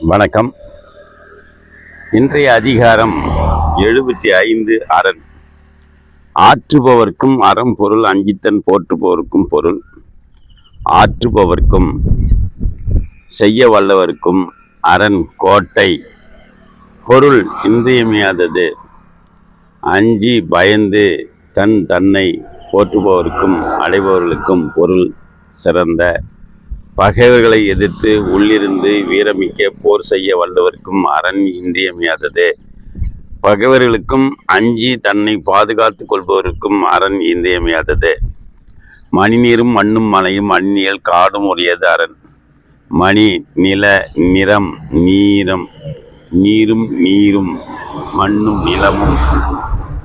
வணக்கம். இன்றைய அதிகாரம் எழுபத்தி ஐந்து அரண். ஆற்றுபவர்க்கும் அறம் பொருள் அஞ்சித்தன் போற்றுபவர்க்கும் பொருள். ஆற்றுபவர்க்கும் செய்ய வல்லவர்க்கும் அரண் கோட்டை. பொருள் இன்றியமையாதது. அஞ்சி பயந்து தன் தன்னை போற்றுபவர்க்கும் அடைபவர்களுக்கும் பொருள் சிறந்த பகைவர்களை எதிர்த்து உள்ளிருந்து வீரமிக்க போர் செய்ய வல்லவர்க்கும் அரண் இன்றியமையாதது. பகைவர்களுக்கும் அஞ்சி தன்னை பாதுகாத்து கொள்பவருக்கும் அரண் இன்றியமையாதது. மணிநீரும் மண்ணும் மலையும் அந்நியல் காடும் உடையது அரண். மணி நில நிறம் நீரம் நீரும் நீரும் மண்ணும் நிலமும்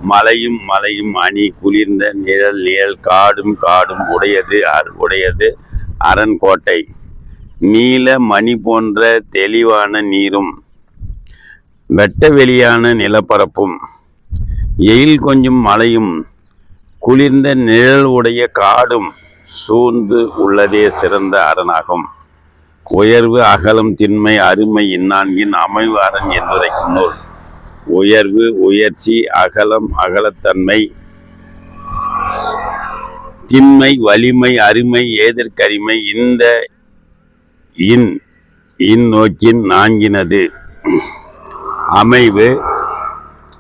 மலையும் மலையும் அணி குளிர்ந்த நிழல் நிழல் காடும் காடும் உடையது அர்- உடையது. அரண் கோட்டை நீல மணி போன்ற தெளிவான நீரும் வெட்ட வெளியான நிலப்பரப்பும் எயில் கொஞ்சம் மலையும் குளிர்ந்த நிழல் உடைய காடும் சூழ்ந்து உள்ளதே சிறந்த அரணாகும். உயர்வு அகலம் திண்மை அருமை இந்நான்கின் அமைவு அரண் என்பதைக்கும் நூல் உயர்வு உயர்ச்சி அகலம் அகலத்தன்மை திண்மை வலிமை அருமை ஏதற்கரிமை இந்த இன் இன் நோக்கின் நான்கினது அமைவு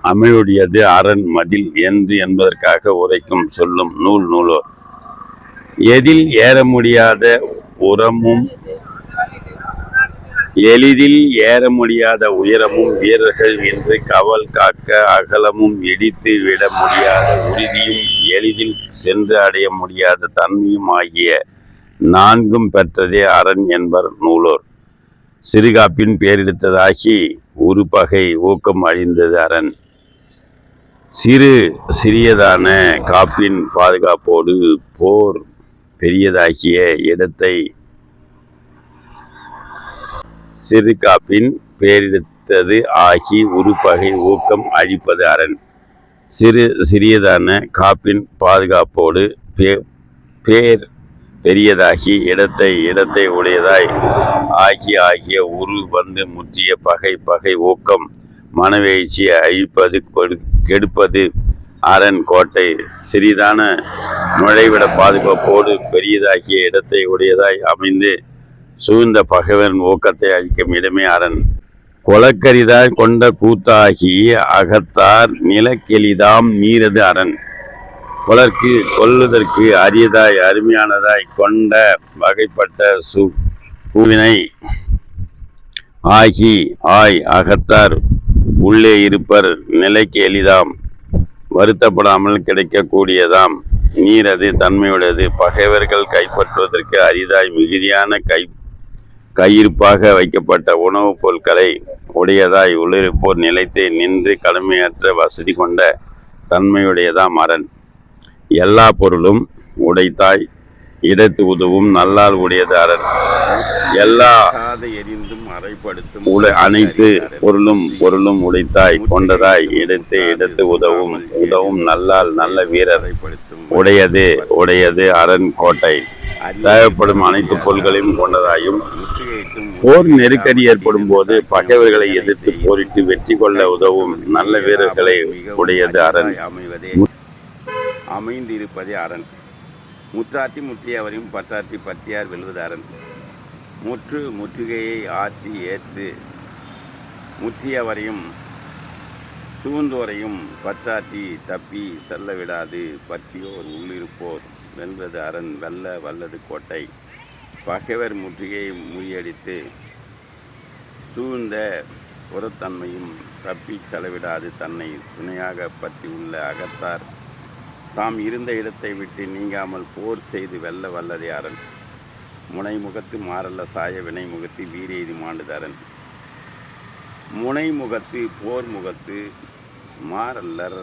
அமைவுடையது அரண் மதில் என்று என்பதற்காக உரைக்கும் சொல்லும் நூல் நூலோ எதில் ஏற முடியாத உரமும் எளிதில் ஏற முடியாத உயரமும் வீரர்கள் என்று கவல் காக்க அகலமும் இடித்து விட முடியாத உறுதியும் எளிதில் சென்று அடைய முடியாத தன்மையும் ஆகிய நான்கும் பெற்றதே அரண் என்பர் நூலோர். சிறுகாப்பின் பேரெடுத்ததாகி உருப்பகை ஊக்கம் அழிந்தது அரண். சிறு சிறியதான காப்பின் பாதுகாப்போடு போர் பெரியதாகிய இடத்தை சிறு காப்பின் பேரெடுத்தது ஆகி உருப்பகை ஊக்கம் அழிப்பது அரண். சிறு சிறியதான காப்பின் பாதுகாப்போடு பே பேர் பெரியதாகி இடத்தை இடத்தை உடையதாய் ஆகி ஆகிய உரு வந்து முற்றிய பகை பகை ஊக்கம் மனவெழுச்சி அழிப்பது கெடுப்பது அரண் கோட்டை. சிறிதான நுழைவிட பாதுகாப்போடு பெரியதாகிய இடத்தை உடையதாய் அமைந்து சூழ்ந்த பகைவன் ஊக்கத்தை அழிக்கும் இடமே அரண் கொலக்கரிதாய் கொண்ட கூத்தாகி அகத்தார் நிலக்கெளிதாம் நீரது அரண். கொலர்க்கு கொல்லுதற்கு அரியதாய் அருமையானதாய் கொண்ட வகைப்பட்ட சு பூவினை ஆகி ஆய் அகத்தார் உள்ளே இருப்பர் நிலைக்கு எளிதாம். வருத்தப்படாமல் கிடைக்கக்கூடியதாம். நீரது தன்மையுடையது. பகைவர்கள் கைப்பற்றுவதற்கு அரிதாய் மிகுதியான கை கையிருப்பாக வைக்கப்பட்ட உணவுப் பொருட்களை உடையதாய் உள்ளிருப்போர் நிலைத்து நின்று கடுமையற்ற வசதி கொண்ட தன்மையுடையதாம் அரண் எல்லா பொருளும் உடைத்தாய் இடத்து உதவும் நல்லால் உடையது அரண். எல்லா எரிந்தும் அறைப்படுத்தும் உட அனைத்து பொருளும் பொருளும் உடைத்தாய் கொண்டதாய் இடத்து இடத்து உதவும் உதவும் நல்லால் நல்ல வீரர். உடையது உடையது அரண் கோட்டை. தேவைப்படும் அனைத்து பொருள்களையும் கொண்டதாயும் போர் நெருக்கடி ஏற்படும் போது பகைவர்களை எதிர்த்து போரிட்டு வெற்றி கொள்ள உதவும் நல்ல வீரர்களை உடையது அரண். அமைவதே. அமைந்திருப்பதே அரண். முற்றாட்டி முற்றியவரையும் பற்றாட்டி பற்றியார் வெல்வது அரண். முற்று முற்றுகையை ஆற்றி ஏற்று முற்றியவரையும் சூழ்ந்தோரையும் பற்றாட்டி தப்பி செல்ல விடாது பற்றியோர் உள்ளிருப்போர். வெல்வது அரண் வெல்ல வல்லது கோட்டை. பகைவர் முற்றுகையை முறியடித்து சூழ்ந்த புறத்தன்மையும் தப்பி செலவிடாது தன்னை துணையாக பற்றி உள்ள அகத்தார். தாம் இருந்த இடத்தை விட்டு நீங்காமல் போர் செய்து வெல்ல வல்லதே அரண். முனைமுகத்து மாறல்ல சாய வினைமுகத்து வீரெய்து மாண்டுதரன் முனைமுகத்து போர் முகத்து மாறல்லர்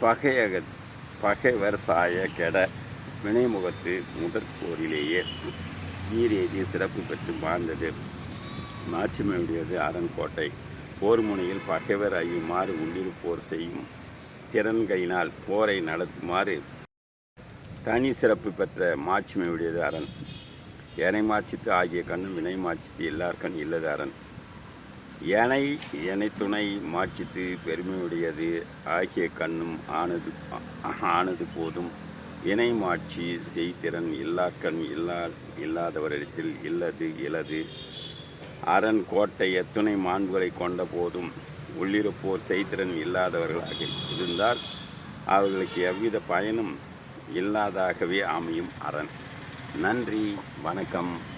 பகையகத்து பகைவர் சாய கெட வினைமுகத்து முதற்போரிலேயே வீரேதி சிறப்பு பெற்று வாழ்ந்தது. மாட்சிமையுடையது அரண்கோட்டை போர் முனையில் பகைவர் அறியுமாறு உள்ளிருப்போர் செய்யும் திறன்களினால் போரை நடத்துமாறு தனி சிறப்பு பெற்ற மாட்சிமையுடையது அரண். ஏனை மாட்சித்து ஆகிய கண்ணும் வினை மாட்சித்து எல்லார்கண் இல்லது அரண் ஏனை எனை துணை மாட்சித்து பெருமையுடையது. ஆகிய கண்ணும் ஆனது ஆனது போதும். இணை மாட்சி செய்திறன் இல்லாக்கண் இல்லா இல்லாதவரிடத்தில் இல்லது இலது. அரண் கோட்டை எத்துணை மாண்புகளை கொண்ட போதும். உள்ளிருப்போர் செய்திறன் இல்லாதவர்களாக இருந்தால் அவர்களுக்கு எவ்வித பயனும் இல்லாதாகவே அமையும் அரண். நன்றி வணக்கம்.